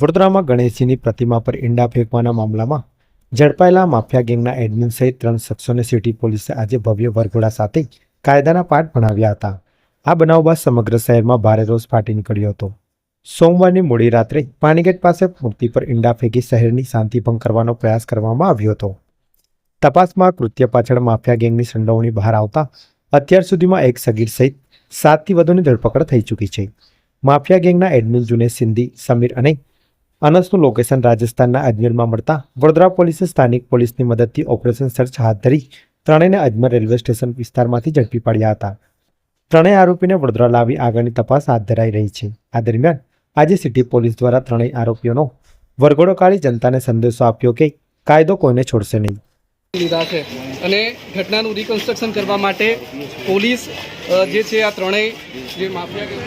વડોદરામાં ગણેશજીની પ્રતિમા પર ઈંડા ફેંકવાના મામલામાં ઝડપાયેલા માફિયા ગેંગના એડમિન સહિત ત્રણ શખ્સોને સિટી પોલીસે આજે ભવ્ય વરઘોડા સાથે કાયદાના પાઠ ભણાવ્યા હતા. આ બનાવ બાદ સમગ્ર શહેરમાં ભારે રોષ ફાટી નીકળ્યો હતો. સોમવારની મોડી રાત્રે પાણીગેટ પાસે મૂર્તિ પર ઈંડા ફેંકી શહેરની શાંતિ ભંગ કરવાનો પ્રયાસ કરવામાં આવ્યો હતો. તપાસમાં કૃત્ય પાછળ માફિયા ગેંગની સંડોવણી બહાર આવતા અત્યાર સુધીમાં એક સગીર સહિત સાતથી વધુની ધરપકડ થઈ ચૂકી છે. માફિયા ગેંગના એડમિન જુનેશ સિંધી, સમીર અને અનસનું લોકેશન રાજસ્થાનના અજમેરમાં મળતા વડોદરા પોલીસે સ્થાનિક પોલીસની મદદથી ઓપરેશન સર્ચ હાથ ધરી ત્રણેયને અજમેર રેલવે સ્ટેશન વિસ્તારમાંથી ઝડપી પડ્યા હતા. ત્રણેય આરોપીને વડોદરા લાવી આગળની તપાસ હાથ ધરાઈ રહી છે. આ દરમિયાન આજે સિટી પોલીસ દ્વારા ત્રણેય આરોપીઓનો વરઘોડો કાઢી જનતાને સંદેશો આપ્યો કે કાયદો કોઈને છોડશે નહીં. લીધા છે. અને ઘટનાનું રિકન્સ્ટ્રક્શન કરવા માટે પોલીસ જે છે આ ત્રણેય જે માફિયા